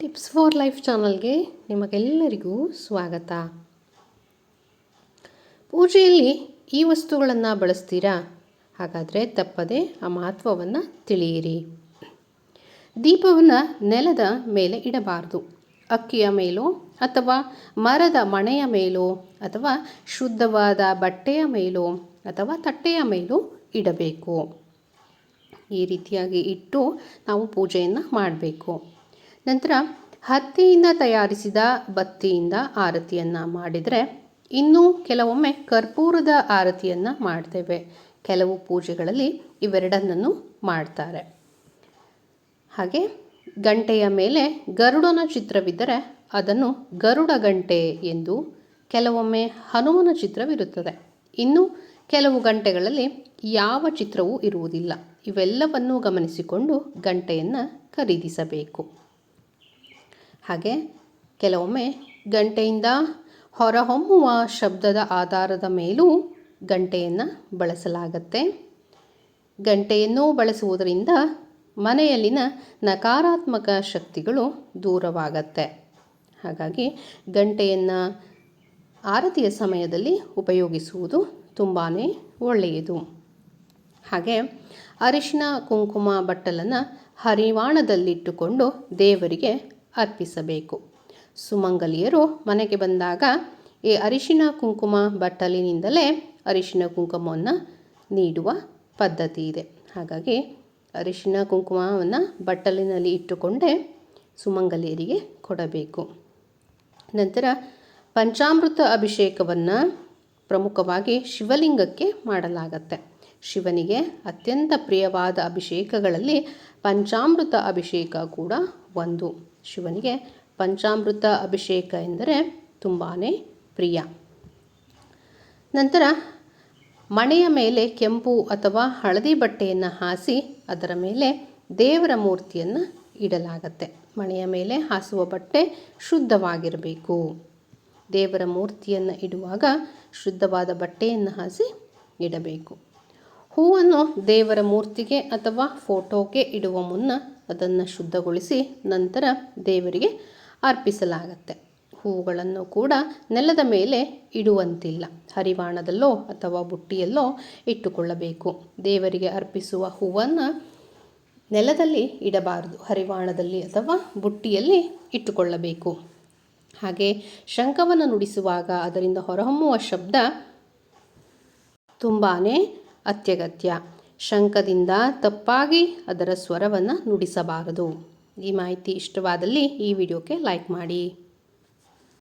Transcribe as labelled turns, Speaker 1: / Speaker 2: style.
Speaker 1: Tips for life ಚಾನಲ್ಗೆ ನಿಮಗೆಲ್ಲರಿಗೂ ಸ್ವಾಗತ. ಪೂಜೆಯಲ್ಲಿ ಈ ವಸ್ತುಗಳನ್ನು ಬಳಸ್ತೀರಾ? ಹಾಗಾದರೆ ತಪ್ಪದೆ ಆ ಮಹತ್ವವನ್ನು ತಿಳಿಯಿರಿ. ದೀಪವನ್ನು ನೆಲದ ಮೇಲೆ ಇಡಬಾರದು. ಅಕ್ಕಿಯ ಮೇಲೋ ಅಥವಾ ಮರದ ಮಣೆಯ ಮೇಲೋ ಅಥವಾ ಶುದ್ಧವಾದ ಬಟ್ಟೆಯ ಮೇಲೋ ಅಥವಾ ತಟ್ಟೆಯ ಮೇಲೋ ಇಡಬೇಕು. ಈ ರೀತಿಯಾಗಿ ಇಟ್ಟು ನಾವು ಪೂಜೆಯನ್ನು ಮಾಡಬೇಕು. ನಂತರ ಹತ್ತಿಯಿಂದ ತಯಾರಿಸಿದ ಬತ್ತಿಯಿಂದ ಆರತಿಯನ್ನು ಮಾಡಿದರೆ ಇನ್ನೂ ಕೆಲವೊಮ್ಮೆ ಕರ್ಪೂರದ ಆರತಿಯನ್ನು ಮಾಡ್ತೇವೆ. ಕೆಲವು ಪೂಜೆಗಳಲ್ಲಿ ಇವೆರಡನ್ನೂ ಮಾಡ್ತಾರೆ. ಹಾಗೆ ಗಂಟೆಯ ಮೇಲೆ ಗರುಡನ ಚಿತ್ರವಿದ್ದರೆ ಅದನ್ನು ಗರುಡ ಗಂಟೆ ಎಂದು ಕೆಲವೊಮ್ಮೆ ಹನುಮನ ಚಿತ್ರವಿರುತ್ತದೆ. ಇನ್ನು ಕೆಲವು ಗಂಟೆಗಳಲ್ಲಿ ಯಾವ ಚಿತ್ರವೂ ಇರುವುದಿಲ್ಲ. ಇವೆಲ್ಲವನ್ನೂ ಗಮನಿಸಿಕೊಂಡು ಗಂಟೆಯನ್ನು ಖರೀದಿಸಬೇಕು. ಹಾಗೆ ಕೆಲವೊಮ್ಮೆ ಗಂಟೆಯಿಂದ ಹೊರಹೊಮ್ಮುವ ಶಬ್ದದ ಆಧಾರದ ಮೇಲೂ ಗಂಟೆಯನ್ನು ಬಳಸಲಾಗತ್ತೆ. ಗಂಟೆಯನ್ನು ಬಳಸುವುದರಿಂದ ಮನೆಯಲ್ಲಿನ ನಕಾರಾತ್ಮಕ ಶಕ್ತಿಗಳು ದೂರವಾಗತ್ತೆ. ಹಾಗಾಗಿ ಗಂಟೆಯನ್ನು ಆರತಿಯ ಸಮಯದಲ್ಲಿ ಉಪಯೋಗಿಸುವುದು ತುಂಬಾ ಒಳ್ಳೆಯದು. ಹಾಗೆ ಅರಿಶಿನ, ಕುಂಕುಮ, ಬಟ್ಟಲನ್ನು ಹರಿವಾಣದಲ್ಲಿಟ್ಟುಕೊಂಡು ದೇವರಿಗೆ ಅರ್ಪಿಸಬೇಕು. ಸುಮಂಗಲಿಯರು ಮನೆಗೆ ಬಂದಾಗ ಈ ಅರಿಶಿನ ಕುಂಕುಮ ಬಟ್ಟಲಿನಿಂದಲೇ ಅರಿಶಿನ ಕುಂಕುಮವನ್ನು ನೀಡುವ ಪದ್ಧತಿ ಇದೆ. ಹಾಗಾಗಿ ಅರಿಶಿನ ಕುಂಕುಮವನ್ನು ಬಟ್ಟಲಿನಲ್ಲಿ ಇಟ್ಟುಕೊಂಡೇ ಸುಮಂಗಲಿಯರಿಗೆ ಕೊಡಬೇಕು. ನಂತರ ಪಂಚಾಮೃತ ಅಭಿಷೇಕವನ್ನು ಪ್ರಮುಖವಾಗಿ ಶಿವಲಿಂಗಕ್ಕೆ ಮಾಡಲಾಗತ್ತೆ. ಶಿವನಿಗೆ ಅತ್ಯಂತ ಪ್ರಿಯವಾದ ಅಭಿಷೇಕಗಳಲ್ಲಿ ಪಂಚಾಮೃತ ಅಭಿಷೇಕ ಕೂಡ ಒಂದು. ಶಿವನಿಗೆ ಪಂಚಾಮೃತ ಅಭಿಷೇಕ ಎಂದರೆ ತುಂಬಾ ಪ್ರಿಯ. ನಂತರ ಮಣೆಯ ಮೇಲೆ ಕೆಂಪು ಅಥವಾ ಹಳದಿ ಬಟ್ಟೆಯನ್ನು ಹಾಸಿ ಅದರ ಮೇಲೆ ದೇವರ ಮೂರ್ತಿಯನ್ನು ಇಡಲಾಗತ್ತೆ. ಮಣೆಯ ಮೇಲೆ ಹಾಸುವ ಬಟ್ಟೆ ಶುದ್ಧವಾಗಿರಬೇಕು. ದೇವರ ಮೂರ್ತಿಯನ್ನು ಇಡುವಾಗ ಶುದ್ಧವಾದ ಬಟ್ಟೆಯನ್ನು ಹಾಸಿ ಇಡಬೇಕು. ಹೂವನ್ನು ದೇವರ ಮೂರ್ತಿಗೆ ಅಥವಾ ಫೋಟೋಗೆ ಇಡುವ ಮುನ್ನ ಅದನ್ನು ಶುದ್ಧಗೊಳಿಸಿ ನಂತರ ದೇವರಿಗೆ ಅರ್ಪಿಸಲಾಗತ್ತೆ. ಹೂಗಳನ್ನು ಕೂಡ ನೆಲದ ಮೇಲೆ ಇಡುವಂತಿಲ್ಲ. ಹರಿವಾಣದಲ್ಲೋ ಅಥವಾ ಬುಟ್ಟಿಯಲ್ಲೋ ಇಟ್ಟುಕೊಳ್ಳಬೇಕು. ದೇವರಿಗೆ ಅರ್ಪಿಸುವ ಹೂವನ್ನು ನೆಲದಲ್ಲಿ ಇಡಬಾರದು. ಹರಿವಾಣದಲ್ಲಿ ಅಥವಾ ಬುಟ್ಟಿಯಲ್ಲಿ ಇಟ್ಟುಕೊಳ್ಳಬೇಕು. ಹಾಗೆ ಶಂಖವನ್ನು ನುಡಿಸುವಾಗ ಅದರಿಂದ ಹೊರಹೊಮ್ಮುವ ಶಬ್ದ ತುಂಬಾ ಅತ್ಯಗತ್ಯ. ಶಂಖದಿಂದ ತಪ್ಪಾಗಿ ಅದರ ಸ್ವರವನ್ನು ನುಡಿಸಬಾರದು. ಈ ಮಾಹಿತಿ ಇಷ್ಟವಾದಲ್ಲಿ ಈ ವಿಡಿಯೋಕ್ಕೆ ಲೈಕ್ ಮಾಡಿ.